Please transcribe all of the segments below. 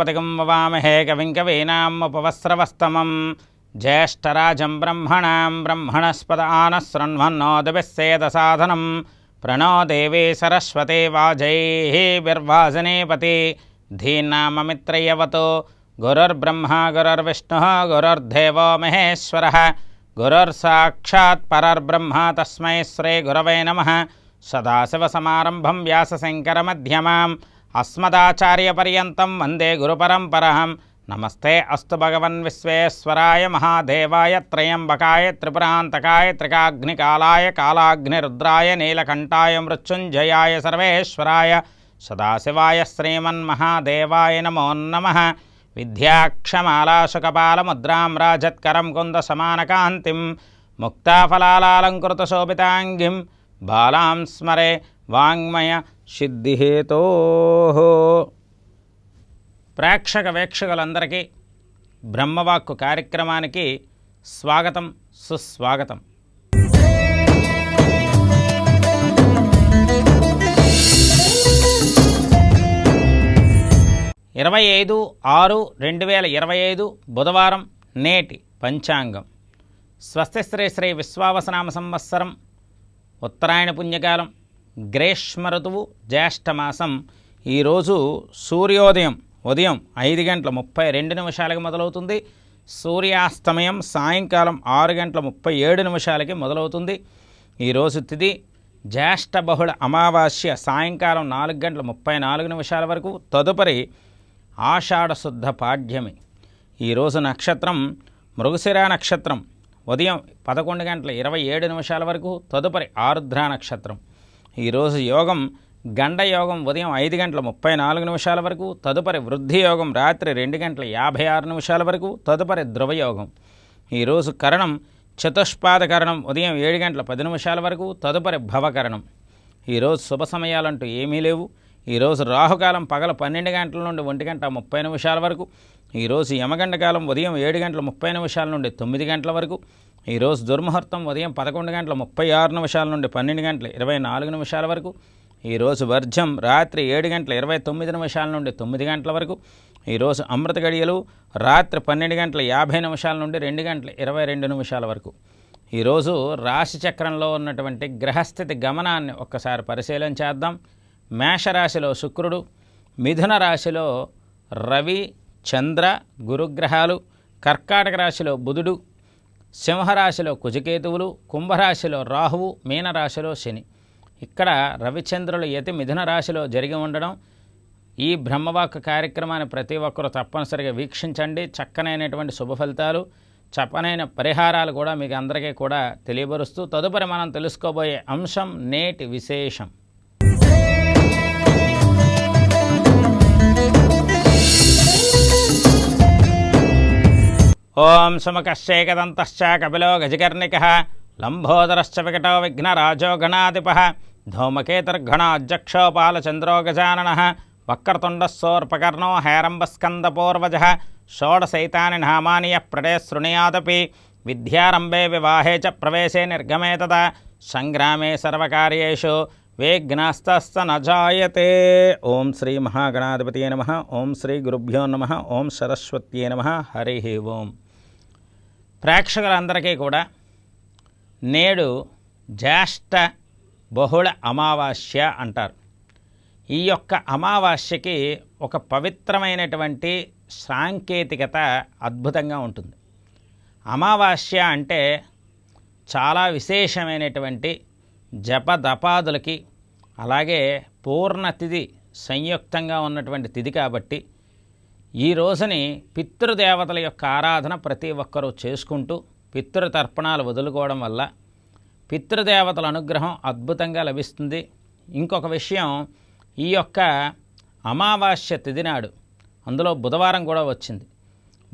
पतिकं ववामहे कविं कवीनाम् उपवस्त्रवस्तमं ज्येष्ठराजं ब्रह्मणां ब्रह्मणस्पद आनसृण्वन्नोदभिस्सेदसाधनं प्रणो देवी सरस्वते वाजैः बिर्वाजने पते धीनाममित्रयवतो गुरुर्ब्रह्मा गुरुर्विष्णुः गुरुर्देवो महेश्वरः गुरुर्साक्षात् परर्ब्रह्म तस्मै श्रीगुरवे नमः सदाशिवसमारम्भं व्यासशङ्करमध्यमाम् అస్మదాచార్యపర్యంతం వందే గురుపరంపరహం నమస్తే అస్తు భగవన్ విశ్వేశ్వరాయ మహాదేవాయ త్రయంబకాయ త్రిపురాంతకాయ త్రికాగ్నికాలాయ కాలాగ్నిరుద్రాయ నీలకంఠాయ మృత్యుంజయాయ సర్వేశ్వరాయ సదాశివాయ శ్రీమన్మహాదేవాయ నమో నమ విద్యాక్షమాలాశుకపాలముద్రాం రాజత్కరం కుందసమానకాంతిం ముక్తాఫలాలంకృతశోభితాంగిం బాలాం స్మరే వాంగ్మయ సిద్ధిహేతో. ప్రేక్షక వేక్షకులందరికీ బ్రహ్మవాక్కు కార్యక్రమానికి స్వాగతం సుస్వాగతం. ఇరవై ఐదు ఆరు రెండు వేల ఇరవై ఐదు బుధవారం నేటి పంచాంగం. స్వస్తి శ్రీ శ్రీ విశ్వావసనామ సంవత్సరం ఉత్తరాయణ పుణ్యకాలం గ్రీష్మ ఋతువు జ్యేష్ఠమాసం ఈరోజు సూర్యోదయం ఉదయం ఐదు గంటల ముప్పై రెండు నిమిషాలకి మొదలవుతుంది. సూర్యాస్తమయం సాయంకాలం ఆరు గంటల ముప్పై ఏడు నిమిషాలకి మొదలవుతుంది. ఈరోజు తిథి జ్యేష్ఠ బహుళ అమావాస్య సాయంకాలం నాలుగు గంటల ముప్పై నాలుగు నిమిషాల వరకు తదుపరి ఆషాఢ శుద్ధ పాడ్యమి. ఈరోజు నక్షత్రం మృగశిరా నక్షత్రం ఉదయం పదకొండు గంటల ఇరవై ఏడు నిమిషాల వరకు తదుపరి ఆరుద్ర నక్షత్రం. ఈరోజు యోగం గండ యోగం ఉదయం ఐదు గంటల ముప్పై నాలుగు నిమిషాల వరకు తదుపరి వృద్ధి యోగం రాత్రి రెండు గంటల యాభై ఆరు నిమిషాల వరకు తదుపరి ధ్రువయోగం ఈరోజు కరణం చతుష్పాద కరణం ఉదయం ఏడు గంటల పది నిమిషాల వరకు తదుపరి భవకరణం ఈరోజు శుభ సమయాలంటూ ఏమీ లేవు. ఈరోజు రాహుకాలం పగల పన్నెండు గంటల నుండి ఒంటి గంట ముప్పై నిమిషాల వరకు ఈరోజు యమగండ కాలం ఉదయం ఏడు గంటల ముప్పై నిమిషాల నుండి తొమ్మిది గంటల వరకు ఈరోజు దుర్ముహూర్తం ఉదయం పదకొండు గంటల ముప్పై ఆరు నిమిషాల నుండి పన్నెండు గంటల ఇరవై నాలుగు నిమిషాల వరకు ఈరోజు వర్జం రాత్రి ఏడు గంటల ఇరవై తొమ్మిది నిమిషాల నుండి తొమ్మిది గంటల వరకు ఈరోజు అమృత గడియలు రాత్రి పన్నెండు గంటల యాభై నిమిషాల నుండి రెండు గంటల ఇరవై రెండు నిమిషాల వరకు. ఈరోజు రాశి చక్రంలో ఉన్నటువంటి గ్రహస్థితి గమనాన్ని ఒక్కసారి పరిశీలన చేద్దాం. మేషరాశిలో శుక్రుడు మిథున రాశిలో రవి చంద్ర గురుగ్రహాలు కర్కాటక రాశిలో బుధుడు సింహరాశిలో కుజకేతువులు కుంభరాశిలో రాహువు మీనరాశిలో శని. ఇక్కడ రవిచంద్రులు యతి మిథున రాశిలో జరిగి ఉండడం ఈ బ్రహ్మవాక్ కార్యక్రమాన్ని ప్రతి ఒక్కరూ తప్పనిసరిగా వీక్షించండి. చక్కనైనటువంటి శుభ ఫలితాలు చప్పనైన పరిహారాలు కూడా మీకు అందరికీ కూడా తెలియబరుస్తూ తదుపరి మనం తెలుసుకోబోయే అంశం నేటి విశేషం. ఓం సుముఖశ్చేకదంతశ్చ కపిలో గజకర్ణిక లంబోదరశ్చ వికటో విఘ్నరాజో గణాధిప ధూమకేతుర్ఘణాధ్యక్షో పాలచంద్రో గజానన వక్రతుండస్సోర్పకర్ణో హేరంబస్కందపూర్వజ షోడశైతాని నామాని యః ప్రడే శృణుయాదపి విద్యారంభే వివాహే చ ప్రవేశే నిర్గమే తదా సంగ్రామే సర్వకార్యేషు విఘ్నస్తస్త నజాయతే ఓం శ్రీ మహాగణాధిపతి నమ ఓం శ్రీ గురుభ్యో నమ ఓం సరస్వత్యే నమ హరి ఓం ప్రేక్షకులందరికీ కూడా నేడు జ్యేష్ఠ బహుళ అమావాస్య అంటారు. ఈ యొక్క అమావాస్యకి ఒక పవిత్రమైనటువంటి సాంకేతికత అద్భుతంగా ఉంటుంది. అమావాస్య అంటే చాలా విశేషమైనటువంటి జపదపాదులకి అలాగే పూర్ణతిథి సంయుక్తంగా ఉన్నటువంటి తిథి కాబట్టి ఈ రోజుని పితృదేవతల యొక్క ఆరాధన ప్రతి ఒక్కరూ చేసుకుంటూ పితృతర్పణాలు వదులుకోవడం వల్ల పితృదేవతల అనుగ్రహం అద్భుతంగా లభిస్తుంది. ఇంకొక విషయం ఈ యొక్క అమావాస్య తిథి నాడు అందులో బుధవారం కూడా వచ్చింది.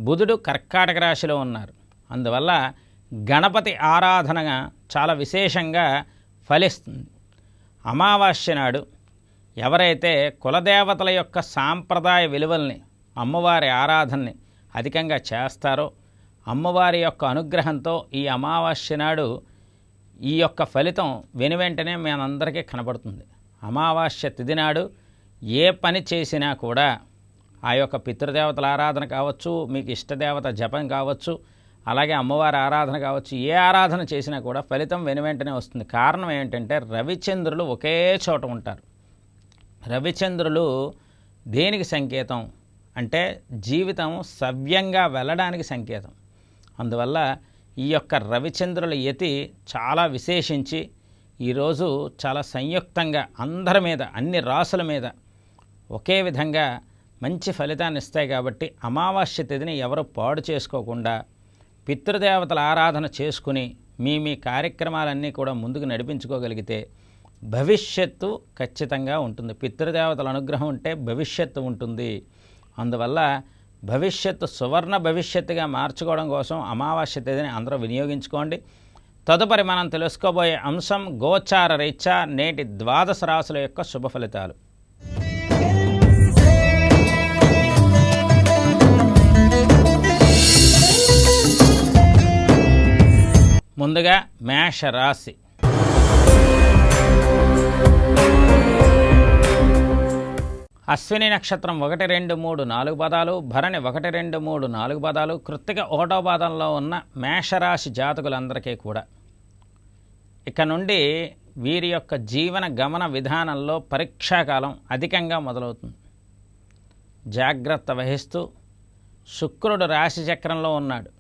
బుధుడు కర్కాటక రాశిలో ఉన్నారు. అందువల్ల గణపతి ఆరాధన చాలా విశేషంగా ఫలిస్తుంది. అమావాస్య నాడు ఎవరైతే కులదేవతల యొక్క సాంప్రదాయ విలువల్ని అమ్మవారి ఆరాధనని అధికంగా చేస్తారో అమ్మవారి యొక్క అనుగ్రహంతో ఈ అమావాస్య నాడు ఈ యొక్క ఫలితం వెనువెంటనే మనందరికీ కనబడుతుంది. అమావాస్య తిథి నాడు ఏ పని చేసినా కూడా ఆ యొక్క పితృదేవతల ఆరాధన కావచ్చు మీకు ఇష్టదేవత జపం కావచ్చు అలాగే అమ్మవారి ఆరాధన కావచ్చు ఏ ఆరాధన చేసినా కూడా ఫలితం వెనువెంటనే వస్తుంది. కారణం ఏంటంటే రవిచంద్రులు ఒకే చోట ఉంటారు. రవిచంద్రులు దేనికి సంకేతం? అంటే జీవితం సవ్యంగా వెళ్ళడానికి సంకేతం. అందువల్ల ఈ యొక్క రవిచంద్రుల యతి చాలా విశేషించి ఈరోజు చాలా సంయుక్తంగా అందరి మీద అన్ని రాసుల మీద ఒకే విధంగా మంచి ఫలితాన్ని ఇస్తాయి కాబట్టి అమావాస్య తిథిని ఎవరు పాడు చేసుకోకుండా పితృదేవతల ఆరాధన చేసుకుని మీ మీ కార్యక్రమాలన్నీ కూడా ముందుకు నడిపించుకోగలిగితే భవిష్యత్తు ఖచ్చితంగా ఉంటుంది. పితృదేవతల అనుగ్రహం ఉంటే భవిష్యత్తు ఉంటుంది. అందువల్ల భవిష్యత్తు సువర్ణ భవిష్యత్తుగా మార్చుకోవడం కోసం అమావాస్య తేదీని అందరూ వినియోగించుకోండి. తదుపరి మనం తెలుసుకోబోయే అంశం గోచార రీత్యా నేటి ద్వాదశ రాశుల యొక్క శుభ ఫలితాలు. ముందుగా మేష అశ్విని నక్షత్రం ఒకటి రెండు మూడు నాలుగు పదాలు భరణి ఒకటి రెండు మూడు నాలుగు పదాలు కృత్తిక ఒకటో పాదంలో ఉన్న మేషరాశి జాతకులందరికీ కూడా. ఇక నుండి వీరి యొక్క జీవన గమన విధానంలో పరీక్షాకాలం అధికంగా మొదలవుతుంది. జాగ్రత్త వహిస్తూ శుక్రుడు రాశి చక్రంలో ఉన్నాడు.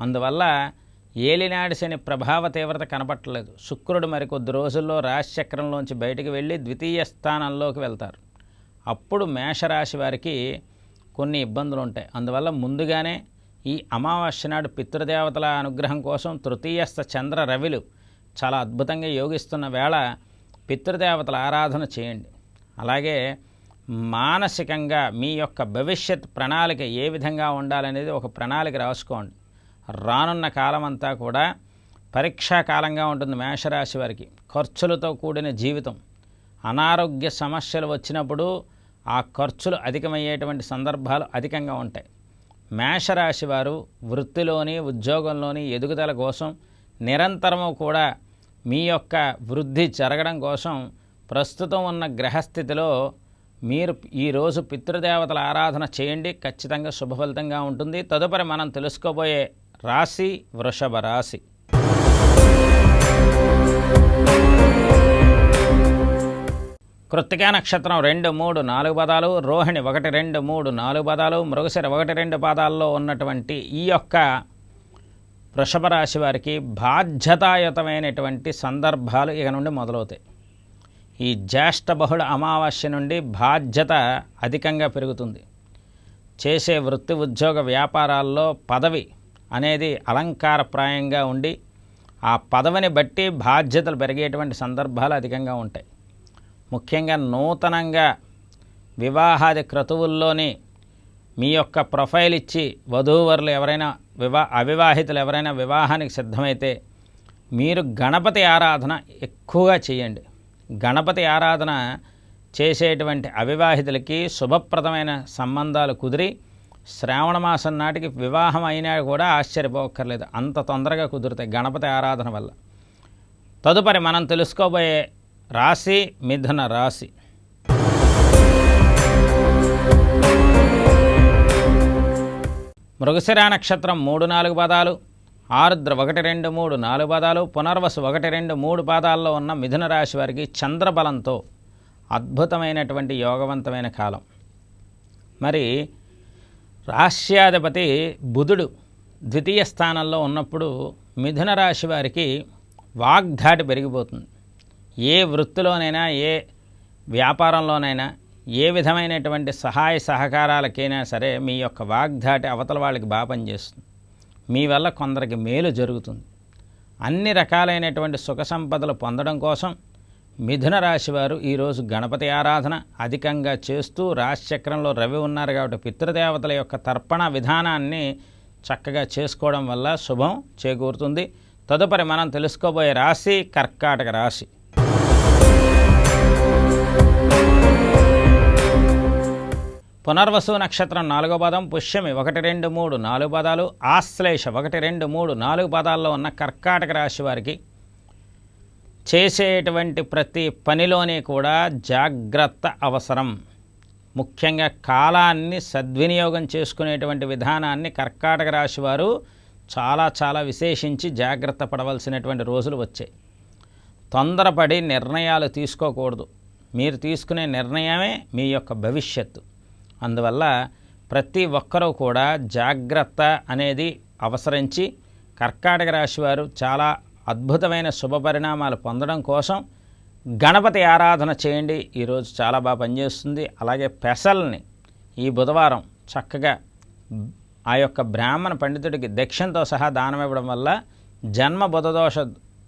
అందువల్ల ఏలినాడి శని ప్రభావ తీవ్రత కనపట్టలేదు. శుక్రుడు మరికొద్ది రోజుల్లో రాశి చక్రంలోంచి బయటికి వెళ్ళి ద్వితీయ స్థానంలోకి వెళ్తారు. అప్పుడు మేషరాశి వారికి కొన్ని ఇబ్బందులు ఉంటాయి అందువల్ల ముందుగానే ఈ అమావాస్య నాడు పితృదేవతల అనుగ్రహం కోసం తృతీయస్థ చంద్ర రవిలు చాలా అద్భుతంగా యోగిస్తున్న వేళ పితృదేవతల ఆరాధన చేయండి. అలాగే మానసికంగా మీ యొక్క భవిష్యత్ ప్రణాళిక ఏ విధంగా ఉండాలనేది ఒక ప్రణాళిక రాసుకోండి. రానున్న కాలం అంతా కూడా పరీక్షా కాలంగా ఉంటుంది మేషరాశి వారికి. ఖర్చులతో కూడిన జీవితం. అనారోగ్య సమస్యలు వచ్చినప్పుడు ఆ ఖర్చులు అధికమయ్యేటువంటి సందర్భాలు అధికంగా ఉంటాయి. మేషరాశి వారు వృత్తిలోని ఉద్యోగంలోని ఎదుగుదల కోసం నిరంతరము కూడా మీ యొక్క వృద్ధి జరగడం కోసం ప్రస్తుతం ఉన్న గ్రహస్థితిలో మీరు ఈరోజు పితృదేవతల ఆరాధన చేయండి. ఖచ్చితంగా శుభఫలితంగా ఉంటుంది. తదుపరి మనం తెలుసుకోబోయే రాశి వృషభ రాశి. కృత్తికా నక్షత్రం రెండు మూడు నాలుగు పదాలు రోహిణి ఒకటి రెండు మూడు నాలుగు పదాలు మృగశిర ఒకటి రెండు పాదాల్లో ఉన్నటువంటి ఈ యొక్క వృషభ రాశి వారికి బాధ్యతాయుతమైనటువంటి సందర్భాలు ఇక నుండి మొదలవుతాయి. ఈ జ్యేష్ఠ బహుళ అమావాస్య నుండి బాధ్యత అధికంగా పెరుగుతుంది. చేసే వృత్తి ఉద్యోగ వ్యాపారాల్లో పదవి అనేది అలంకారప్రాయంగా ఉండి ఆ పదవిని బట్టి బాధ్యతలు పెరిగేటువంటి సందర్భాలు అధికంగా ఉంటాయి. ముఖ్యంగా నూతనంగా వివాహాది క్రతువుల్లోని మీ యొక్క ప్రొఫైల్ ఇచ్చి వధూవరులు ఎవరైనా వివా అవివాహితులు ఎవరైనా వివాహానికి సిద్ధమైతే మీరు గణపతి ఆరాధన ఎక్కువగా చేయండి. గణపతి ఆరాధన చేసేటువంటి అవివాహితులకి శుభప్రదమైన సంబంధాలు కుదిరి శ్రావణ మాసం నాటికి వివాహం అయినా కూడా ఆశ్చర్యపోక్కర్లేదు. అంత తొందరగా కుదురుతాయి గణపతి ఆరాధన వల్ల. తదుపరి మనం తెలుసుకోబోయే రాశి మిథున రాశి. మృగశిరా నక్షత్రం మూడు నాలుగు పదాలు ఆరుద్ర ఒకటి రెండు మూడు నాలుగు పాదాలు పునర్వసు ఒకటి రెండు మూడు పాదాల్లో ఉన్న మిథున రాశి వారికి చంద్రబలంతో అద్భుతమైనటువంటి యోగవంతమైన కాలం. మరి రాశ్యాధిపతి బుధుడు ద్వితీయ స్థానంలో ఉన్నప్పుడు మిథున రాశి వారికి వాగ్ధాటి పెరిగిపోతుంది. ఏ వృత్తిలోనైనా ఏ వ్యాపారంలోనైనా ఏ విధమైనటువంటి సహాయ సహకారాలకైనా సరే మీ యొక్క వాగ్ధాటి అవతల వాళ్ళకి బాగా పనిచేస్తుంది మీ వల్ల కొందరికి మేలు జరుగుతుంది. అన్ని రకాలైనటువంటి సుఖ సంపదలు పొందడం కోసం మిథున రాశి వారు ఈరోజు గణపతి ఆరాధన అధికంగా చేస్తూ రాశిచక్రంలో రవి ఉన్నారు కాబట్టి పితృదేవతల యొక్క తర్పణ విధానాన్ని చక్కగా చేసుకోవడం వల్ల శుభం చేకూరుతుంది. తదుపరి మనం తెలుసుకోబోయే రాశి కర్కాటక రాశి. పునర్వసు నక్షత్రం నాలుగో పదం పుష్యమి ఒకటి రెండు మూడు నాలుగు పదాలు ఆశ్లేష ఒకటి రెండు మూడు నాలుగు పదాల్లో ఉన్న కర్కాటక రాశి వారికి చేసేటువంటి ప్రతి పనిలోనే కూడా జాగ్రత్త అవసరం. ముఖ్యంగా కాలాన్ని సద్వినియోగం చేసుకునేటువంటి విధానాన్ని కర్కాటక రాశి వారు చాలా చాలా విశేషించి జాగ్రత్త పడవలసినటువంటి రోజులు వచ్చాయి. తొందరపడి నిర్ణయాలు తీసుకోకూడదు. మీరు తీసుకునే నిర్ణయమే మీ యొక్క భవిష్యత్తు. అందువల్ల ప్రతి ఒక్కరూ కూడా జాగ్రత్త అనేది అవసరించి కర్కాటక రాశి వారు చాలా అద్భుతమైన శుభ పరిణామాలు పొందడం కోసం గణపతి ఆరాధన చేయండి. ఈరోజు చాలా బాగా పనిచేస్తుంది. అలాగే పెసల్ని ఈ బుధవారం చక్కగా ఆ యొక్క బ్రాహ్మణ పండితుడికి దక్షిణతో సహా దానం ఇవ్వడం వల్ల జన్మ బుధదోష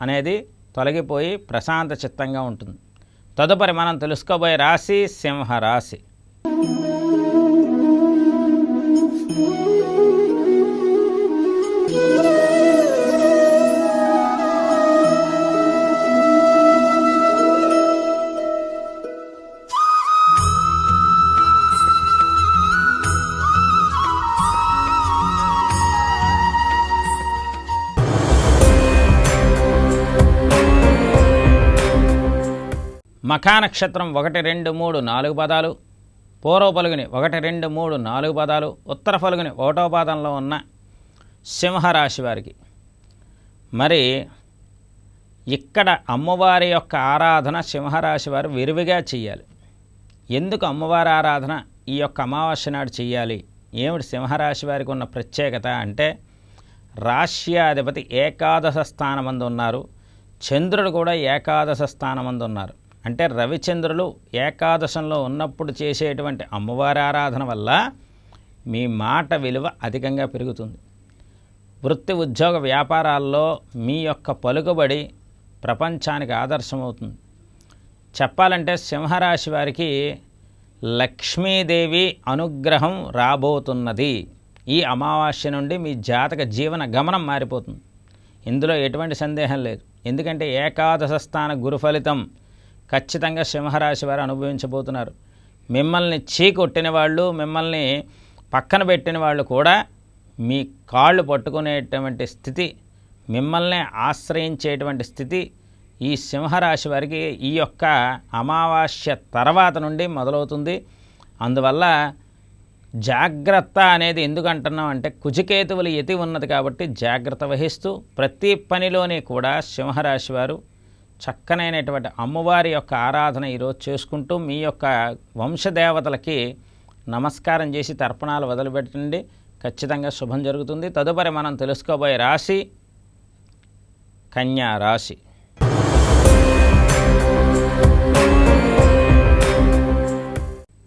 అనేది తొలగిపోయి ప్రశాంత చిత్తంగా ఉంటుంది. తదుపరి మనం తెలుసుకోబోయే రాశి సింహ మఖానక్షత్రం నక్షత్రం ఒకటి రెండు మూడు నాలుగు పదాలు పూర్వ పలుగుని ఒకటి రెండు మూడు నాలుగు పదాలు ఉత్తర పలుగుని ఒకటో పాదంలో ఉన్న సింహరాశి వారికి. మరి ఇక్కడ అమ్మవారి యొక్క ఆరాధన సింహరాశి వారు విరివిగా చేయాలి ఎందుకు అమ్మవారి ఆరాధన ఈ యొక్క అమావాస్య నాడు చేయాలి ఏమిటి సింహరాశి వారికి ఉన్న ప్రత్యేకత అంటే రాశ్యాధిపతి ఏకాదశ స్థానమందు ఉన్నారు. చంద్రుడు కూడా ఏకాదశ స్థానమందు ఉన్నారు. అంటే రవిచంద్రులు ఏకాదశంలో ఉన్నప్పుడు చేసేటువంటి అమ్మవారి ఆరాధన వల్ల మీ మాట విలువ అధికంగా పెరుగుతుంది. వృత్తి ఉద్యోగ వ్యాపారాల్లో మీ యొక్క పలుకుబడి ప్రపంచానికి ఆదర్శమవుతుంది. చెప్పాలంటే సింహరాశి వారికి లక్ష్మీదేవి అనుగ్రహం రాబోతున్నది. ఈ అమావాస్య నుండి మీ జాతక జీవన గమనం మారిపోతుంది. ఇందులో ఎటువంటి సందేహం లేదు. ఎందుకంటే ఏకాదశ స్థాన గురు ఫలితం ఖచ్చితంగా సింహరాశి వారు అనుభవించబోతున్నారు. మిమ్మల్ని చీకొట్టిన వాళ్ళు మిమ్మల్ని పక్కన పెట్టిన వాళ్ళు కూడా మీ కాళ్ళు పట్టుకునేటువంటి స్థితి మిమ్మల్ని ఆశ్రయించేటువంటి స్థితి ఈ సింహరాశి వారికి ఈ యొక్క అమావాస్య తర్వాత నుండి మొదలవుతుంది. అందువల్ల జాగ్రత్త అనేది ఎందుకు అంటున్నాం అంటే కుజికేతువులు ఎతి ఉన్నది కాబట్టి జాగ్రత్త వహిస్తూ ప్రతి పనిలోని కూడా సింహరాశి వారు చక్కనైనటువంటి అమ్మవారి యొక్క ఆరాధన ఈరోజు చేసుకుంటూ మీ యొక్క వంశదేవతలకి నమస్కారం చేసి తర్పణాలు వదిలిపెట్టండి. ఖచ్చితంగా శుభం జరుగుతుంది. తదుపరి మనం తెలుసుకోబోయే రాశి కన్యా రాశి.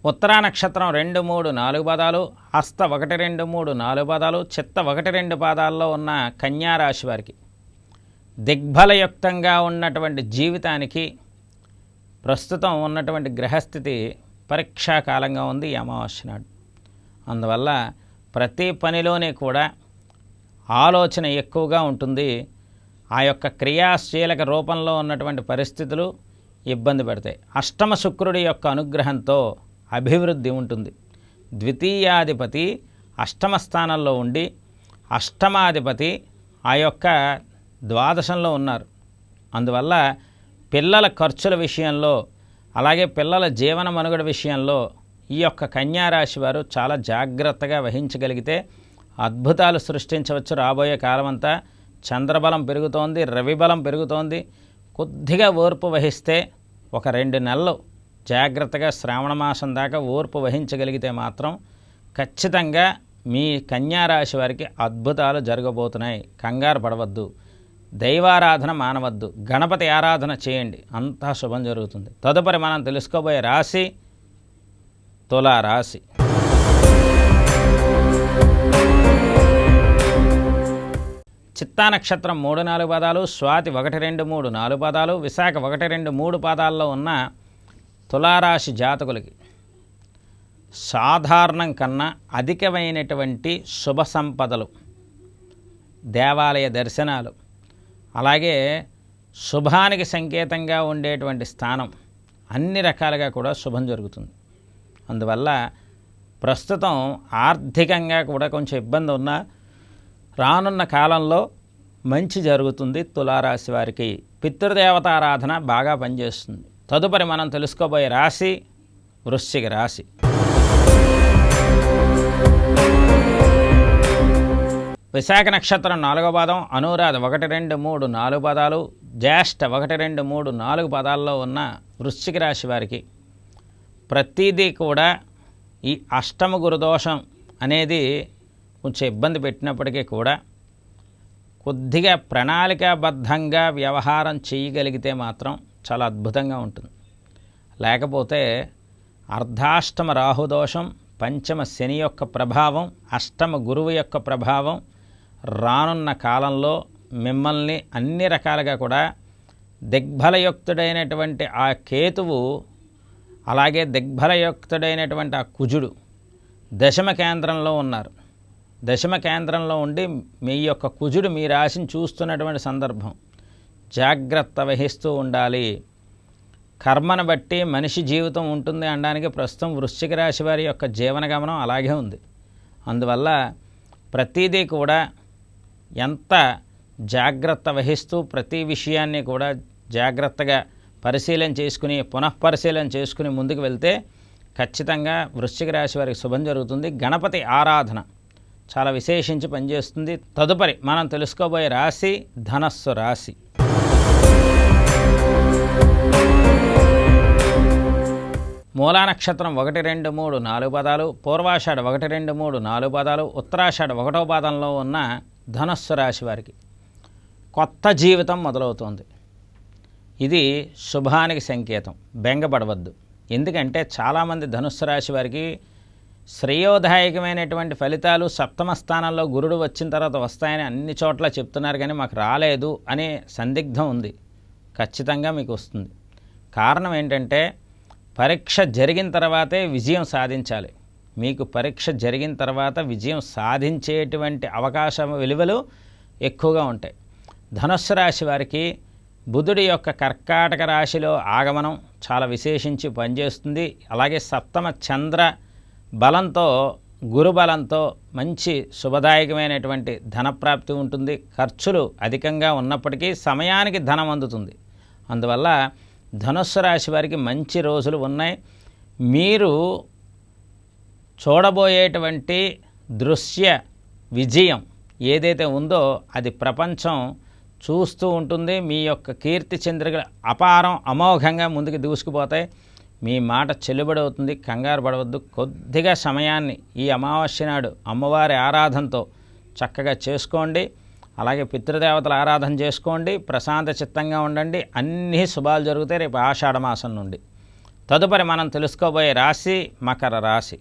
ఉత్తరా నక్షత్రం రెండు మూడు నాలుగు పదాలు హస్త ఒకటి రెండు మూడు నాలుగు పదాలు చిత్త ఒకటి రెండు పాదాల్లో ఉన్న కన్యా రాశి వారికి. దిగ్బలయుక్తంగా ఉన్నటువంటి జీవితానికి ప్రస్తుతం ఉన్నటువంటి గ్రహస్థితి పరీక్షాకాలంగా ఉంది ఈ అమావాస్య నాడు. అందువల్ల ప్రతి పనిలోనే కూడా ఆలోచన ఎక్కువగా ఉంటుంది. ఆ యొక్క క్రియాశీలక రూపంలో ఉన్నటువంటి పరిస్థితులు ఇబ్బంది పెడతాయి. అష్టమ శుక్రుడి యొక్క అనుగ్రహంతో అభివృద్ధి ఉంటుంది. ద్వితీయాధిపతి అష్టమ స్థానంలో ఉండి అష్టమాధిపతి ఆ యొక్క ద్వాదశంలో ఉన్నారు. అందువల్ల పిల్లల ఖర్చుల విషయంలో అలాగే పిల్లల జీవన మనుగడ విషయంలో ఈ యొక్క కన్యారాశి వారు చాలా జాగ్రత్తగా వహించగలిగితే అద్భుతాలు సృష్టించవచ్చు. రాబోయే కాలమంతా చంద్రబలం పెరుగుతోంది రవిబలం పెరుగుతోంది. కొద్దిగా ఓర్పు వహిస్తే ఒక రెండు నెలలు జాగ్రత్తగా శ్రావణ మాసం దాకా ఓర్పు వహించగలిగితే మాత్రం ఖచ్చితంగా మీ కన్యారాశి వారికి అద్భుతాలు జరగబోతున్నాయి. కంగారు పడవద్దు. దైవారాధన మానవద్దు. గణపతి ఆరాధన చేయండి. అంతా శుభం జరుగుతుంది. తదుపరి మనం తెలుసుకోబోయే రాశి తులారాశి. చిత్తా నక్షత్రం మూడు నాలుగు పదాలు స్వాతి ఒకటి రెండు మూడు నాలుగు పదాలు విశాఖ ఒకటి రెండు మూడు పాదాల్లో ఉన్న తులారాశి జాతకులకి సాధారణం కన్నా అధికమైనటువంటి శుభ సంపదలు దేవాలయ దర్శనాలు అలాగే శుభానికి సంకేతంగా ఉండేటువంటి స్థానం అన్ని రకాలుగా కూడా శుభం జరుగుతుంది. అందువల్ల ప్రస్తుతం ఆర్థికంగా కూడా కొంచెం ఇబ్బంది ఉన్నా రానున్న కాలంలో మంచి జరుగుతుంది. తులారాశి వారికి పితృదేవతారాధన బాగా పనిచేస్తుంది. తదుపరి మనం తెలుసుకోబోయే రాశి వృశ్చిక రాశి. విశాఖ నక్షత్రం నాలుగో పాదం అనురాధ ఒకటి రెండు మూడు నాలుగు పదాలు జ్యేష్ఠ ఒకటి రెండు మూడు నాలుగు పదాల్లో ఉన్న వృశ్చిక రాశి వారికి ప్రతిదీ కూడా ఈ అష్టమ గురుదోషం అనేది కొంచెం ఇబ్బంది పెట్టినప్పటికీ కూడా కొద్దిగా ప్రణాళికాబద్ధంగా వ్యవహారం చేయగలిగితే మాత్రం చాలా అద్భుతంగా ఉంటుంది. లేకపోతే అర్ధాష్టమ రాహుదోషం పంచమ శని యొక్క ప్రభావం అష్టమ గురువు యొక్క ప్రభావం రానున్న కాలంలో మిమ్మల్ని అన్ని రకాలుగా కూడా దిగ్బలయుక్తుడైనటువంటి ఆ కేతువు అలాగే దిగ్బలయుక్తుడైనటువంటి ఆ కుజుడు దశమ కేంద్రంలో ఉన్నారు. దశమ కేంద్రంలో ఉండి మీ యొక్క కుజుడు మీ రాశిని చూస్తున్నటువంటి సందర్భం. జాగ్రత్త వహిస్తూ ఉండాలి. కర్మను బట్టి మనిషి జీవితం ఉంటుంది అనడానికి ప్రస్తుతం వృశ్చిక రాశి వారి యొక్క జీవన గమనం అలాగే ఉంది. అందువల్ల ప్రతిదీ కూడా ఎంత జాగ్రత్త వహిస్తూ ప్రతి విషయాన్ని కూడా జాగ్రత్తగా పరిశీలన చేసుకుని పునఃపరిశీలన చేసుకుని ముందుకు వెళ్తే ఖచ్చితంగా వృశ్చిక రాశి వారికి శుభం జరుగుతుంది. గణపతి ఆరాధన చాలా విశేషించి పనిచేస్తుంది. తదుపరి మనం తెలుసుకోబోయే రాశి ధనస్సు రాశి. మూలా నక్షత్రం ఒకటి రెండు మూడు నాలుగు పదాలు పూర్వాషాఢ ఒకటి రెండు మూడు నాలుగు పదాలు ఉత్తరాషాఢ ఒకటో పాదంలో ఉన్న ధనస్సు రాశి వారికి కొత్త జీవితం మొదలవుతోంది. ఇది శుభానికి సంకేతం. బెంగపడవద్దు. ఎందుకంటే చాలామంది ధనుస్సు రాశి వారికి శ్రేయోదాయకమైనటువంటి ఫలితాలు సప్తమ స్థానంలో గురుడు వచ్చిన తర్వాత వస్తాయని అన్ని చోట్ల చెప్తున్నారు కానీ మాకు రాలేదు అనే సందిగ్ధం ఉంది. ఖచ్చితంగా మీకు వస్తుంది. కారణం ఏంటంటే పరీక్ష జరిగిన తర్వాతే విజయం సాధించాలి. మీకు పరీక్ష జరిగిన తర్వాత విజయం సాధించేటువంటి అవకాశం విలువలు ఎక్కువగా ఉంటాయి. ధనుస్సు రాశి వారికి బుధుడి యొక్క కర్కాటక రాశిలో ఆగమనం చాలా విశేషించి పనిచేస్తుంది. అలాగే సప్తమ చంద్ర బలంతో గురుబలంతో మంచి శుభదాయకమైనటువంటి ధనప్రాప్తి ఉంటుంది. ఖర్చులు అధికంగా ఉన్నప్పటికీ సమయానికి ధనం అందుతుంది. అందువల్ల ధనుస్సు రాశి వారికి మంచి రోజులు ఉన్నాయి. మీరు చూడబోయేటువంటి దృశ్య విజయం ఏదైతే ఉందో అది ప్రపంచం చూస్తూ ఉంటుంది. మీ యొక్క కీర్తి చంద్రికలు అపారం అమోఘంగా ముందుకు దూసుకుపోతాయి. మీ మాట చెల్లుబడి అవుతుంది. కంగారు పడవద్దు. కొద్దిగా సమయాన్ని ఈ అమావాస్య నాడు అమ్మవారి ఆరాధనతో చక్కగా చేసుకోండి. అలాగే పితృదేవతల ఆరాధన చేసుకోండి. ప్రశాంత చిత్తంగా ఉండండి. అన్ని శుభాలు జరుగుతాయి రేపు ఆషాఢమాసం నుండి. తదుపరి మనం తెలుసుకోబోయే రాశి మకర రాశి.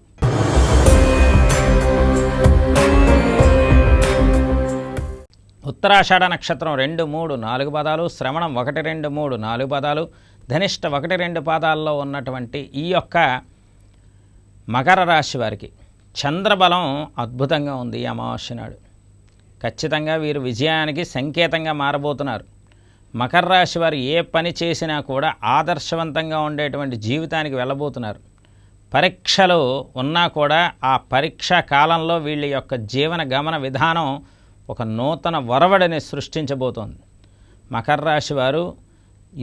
ఉత్తరాషాఢ నక్షత్రం రెండు మూడు నాలుగు పదాలు శ్రవణం ఒకటి రెండు మూడు నాలుగు పదాలు ధనిష్ట ఒకటి రెండు పాదాల్లో ఉన్నటువంటి ఈ యొక్క మకర రాశి వారికి చంద్రబలం అద్భుతంగా ఉంది అమావాస్య నాడు. ఖచ్చితంగా వీరు విజయానికి సంకేతంగా మారబోతున్నారు. మకర రాశి వారు ఏ పని చేసినా కూడా ఆదర్శవంతంగా ఉండేటువంటి జీవితానికి వెళ్ళబోతున్నారు. పరీక్షలు ఉన్నా కూడా ఆ పరీక్షా కాలంలో వీళ్ళ యొక్క జీవన గమన విధానం ఒక నూతన వరవడిని సృష్టించబోతోంది. మకర రాశి వారు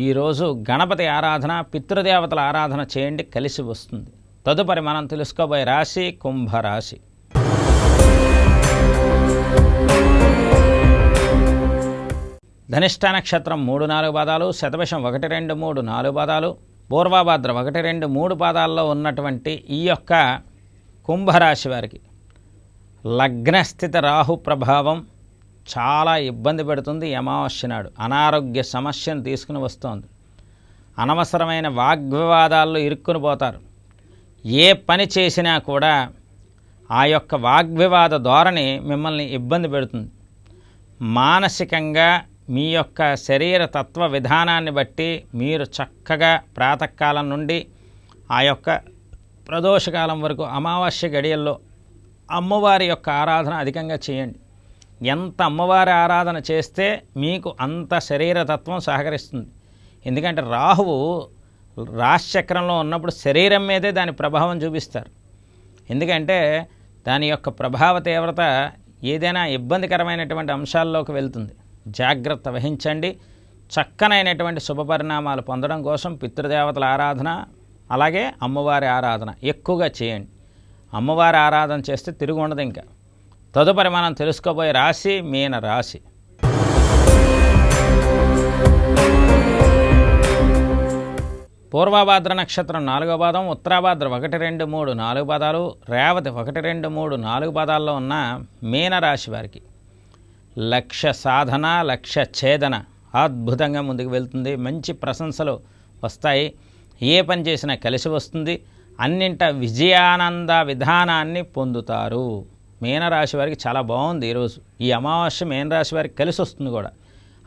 ఈరోజు గణపతి ఆరాధన పితృదేవతల ఆరాధన చేయండి కలిసి వస్తుంది. తదుపరి మనం తెలుసుకోబోయే రాశి కుంభరాశి. ధనిష్ట నక్షత్రం మూడు నాలుగు పాదాలు శతభిషం ఒకటి రెండు మూడు నాలుగు పాదాలు పూర్వభద్ర ఒకటి రెండు మూడు పాదాల్లో ఉన్నటువంటి ఈ యొక్క కుంభరాశి వారికి లగ్నస్థిత రాహు ప్రభావం చాలా ఇబ్బంది పెడుతుంది అమావాస్య నాడు. అనారోగ్య సమస్యను తీసుకుని వస్తోంది. అనవసరమైన వాగ్వివాదాల్లో ఇరుక్కుని పోతారు. ఏ పని చేసినా కూడా ఆ యొక్క వాగ్వివాద ధోరణి మిమ్మల్ని ఇబ్బంది పెడుతుంది. మానసికంగా మీ యొక్క శరీర తత్వ విధానాన్ని బట్టి మీరు చక్కగా ప్రాతకాలం నుండి ఆ యొక్క ప్రదోషకాలం వరకు అమావాస్య గడియల్లో అమ్మవారి యొక్క ఆరాధన అధికంగా చేయండి. ఎంత అమ్మవారి ఆరాధన చేస్తే మీకు అంత శరీరతత్వం సహకరిస్తుంది. ఎందుకంటే రాహువు రాశిచక్రంలో ఉన్నప్పుడు శరీరం మీదే దాని ప్రభావం చూపిస్తారు. ఎందుకంటే దాని యొక్క ప్రభావ తీవ్రత ఏదైనా ఇబ్బందికరమైనటువంటి అంశాల్లోకి వెళ్తుంది. జాగ్రత్త వహించండి. చక్కనైనటువంటి శుభపరిణామాలు పొందడం కోసం పితృదేవతల ఆరాధన అలాగే అమ్మవారి ఆరాధన ఎక్కువగా చేయండి. అమ్మవారి ఆరాధన చేస్తే తిరిగి ఉండదు ఇంకా. తదుపరి మనం తెలుసుకోబోయే రాశి మీన రాశి. పూర్వభాద్ర నక్షత్రం నాలుగో పాదం ఉత్తరాభాద్ర ఒకటి రెండు మూడు నాలుగు పదాలు రేవతి ఒకటి రెండు మూడు నాలుగు పదాల్లో ఉన్న మీనరాశి వారికి. లక్ష్య సాధన లక్ష్య ఛేదన అద్భుతంగా ముందుకు వెళ్తుంది. మంచి ప్రశంసలు వస్తాయి. ఏ పని చేసినా కలిసి వస్తుంది. అన్నింట విజయానంద విధానాన్ని పొందుతారు. మీనరాశి వారికి చాలా బాగుంది ఈరోజు. ఈ అమావాస్య మీనరాశి వారికి కలిసి వస్తుంది కూడా.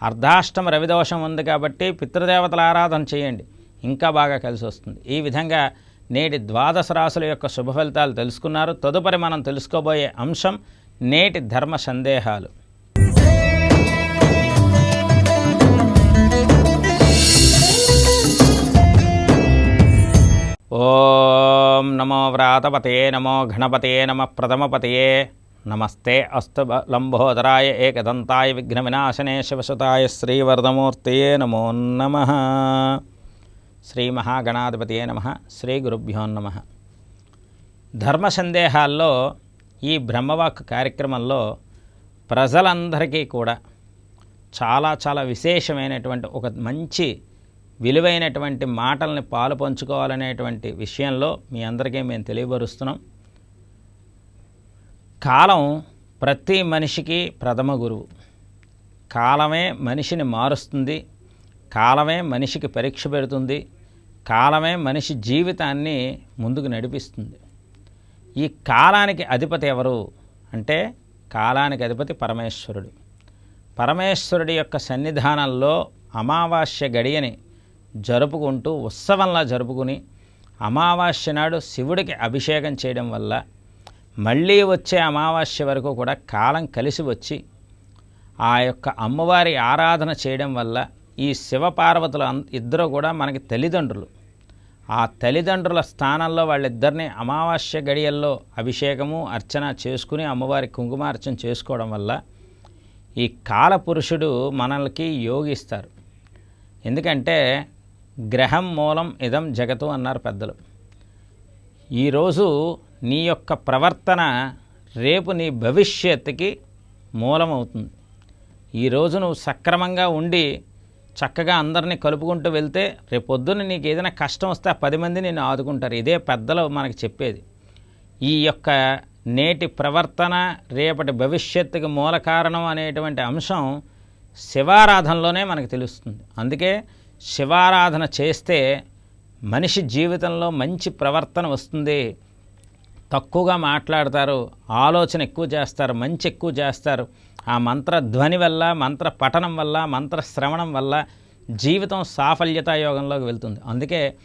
అర్ధాష్టమ రవిదోషం ఉంది కాబట్టి పితృదేవతల ఆరాధన చేయండి. ఇంకా బాగా కలిసి వస్తుంది. ఈ విధంగా నేటి ద్వాదశ రాశుల యొక్క శుభ ఫలితాలు తెలుసుకున్నారు. తదుపరి మనం తెలుసుకోబోయే అంశం నేటి ధర్మ సందేహాలు. ఓం నమో వ్రాతపతే నమో గణపతే నమ ప్రథమపతయే నమస్తే అస్తు లంబోదరాయ ఏకదంతాయ విఘ్న వినాశనే శివసుతాయ శ్రీవరదమూర్తయే నమో నమ. శ్రీ మహాగణాధిపతియే నమ. శ్రీ గురుభ్యో నమ. ధర్మ సందేహాల్లో ఈ బ్రహ్మవాక్ కార్యక్రమంలో ప్రజలందరికీ కూడా చాలా చాలా విశేషమైనటువంటి ఒక మంచి విలువైనటువంటి మాటల్ని పాలు పంచుకోవాలనేటువంటి విషయంలో మీ అందరికీ మేము తెలియపరుస్తున్నాం. కాలం ప్రతి మనిషికి ప్రథమ గురువు. కాలమే మనిషిని మారుస్తుంది కాలమే మనిషికి పరీక్ష పెడుతుంది కాలమే మనిషి జీవితాన్ని ముందుకు నడిపిస్తుంది. ఈ కాలానికి అధిపతి ఎవరు అంటే కాలానికి అధిపతి పరమేశ్వరుడు. పరమేశ్వరుడి యొక్క సన్నిధానంలో అమావాస్య గడియని జరుపుకుంటూ ఉత్సవంలా జరుపుకుని అమావాస్య నాడు శివుడికి అభిషేకం చేయడం వల్ల మళ్ళీ వచ్చే అమావాస్య వరకు కూడా కాలం కలిసి వచ్చి ఆ యొక్క అమ్మవారి ఆరాధన చేయడం వల్ల ఈ శివపార్వతులు ఇద్దరు కూడా మనకి తల్లిదండ్రులు. ఆ తల్లిదండ్రుల స్థానంలో వాళ్ళిద్దరిని అమావాస్య గడియల్లో అభిషేకము అర్చన చేసుకుని అమ్మవారి కుంకుమార్చన చేసుకోవడం వల్ల ఈ కాలపురుషుడు మనల్కి యోగిస్తారు. ఎందుకంటే గ్రహం మూలం ఇదం జగతు అన్నారు పెద్దలు. ఈరోజు నీ యొక్క ప్రవర్తన రేపు నీ భవిష్యత్తుకి మూలమవుతుంది. ఈరోజు నువ్వు సక్రమంగా ఉండి చక్కగా అందరినీ కలుపుకుంటూ వెళ్తే రేపు పొద్దున్న నీకు ఏదైనా కష్టం వస్తే ఆ పది మంది నిన్ను ఆదుకుంటారు. ఇదే పెద్దలు మనకు చెప్పేది. ఈ యొక్క నేటి ప్రవర్తన రేపటి భవిష్యత్తుకి మూల కారణం అనేటువంటి అంశం శివారాధనలోనే మనకు తెలుస్తుంది. అందుకే శివారాధన చేస్తే మనిషి జీవితంలో మంచి ప్రవర్తన వస్తుంది. తక్కువగా మాట్లాడతారు ఆలోచన ఎక్కువ చేస్తారు మంచి ఎక్కువ చేస్తారు. ఆ మంత్ర ధ్వని వల్ల మంత్ర పఠనం వల్ల మంత్ర శ్రవణం వల్ల జీవితం సాఫల్యతాయోగంలోకి వెళ్తుంది. అందుకే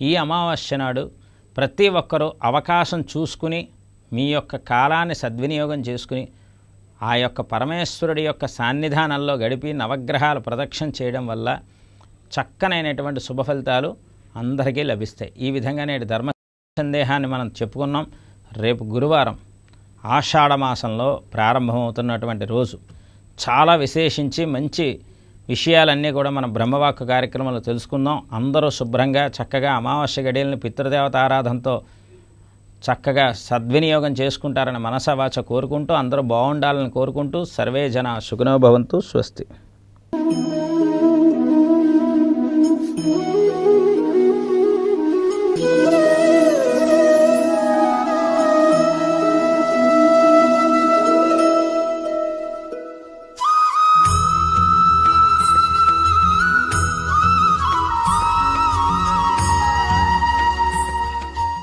ఈ అమావాస్య నాడు ప్రతి ఒక్కరూ అవకాశం చూసుకుని మీ యొక్క కాలాన్ని సద్వినియోగం చేసుకుని ఆ యొక్క పరమేశ్వరుడి యొక్క సాన్నిధానంలో గడిపి నవగ్రహాలు ప్రదక్షిణ చేయడం వల్ల చక్కనైనటువంటి శుభ ఫలితాలు అందరికీ లభిస్తాయి. ఈ విధంగా నేటి ధర్మ సందేహాన్ని మనం చెప్పుకున్నాం. రేపు గురువారం ఆషాఢమాసంలో ప్రారంభమవుతున్నటువంటి రోజు చాలా విశేషించి మంచి విషయాలన్నీ కూడా మనం బ్రహ్మవాక్కు కార్యక్రమంలో తెలుసుకుందాం. అందరూ శుభ్రంగా చక్కగా అమావాస్య గడియలను పితృదేవత ఆరాధనతో చక్కగా సద్వినియోగం చేసుకుంటారని మనసవాచ కోరుకుంటూ అందరూ బాగుండాలని కోరుకుంటూ సర్వే జన సుఖనోభవంతు స్వస్తి.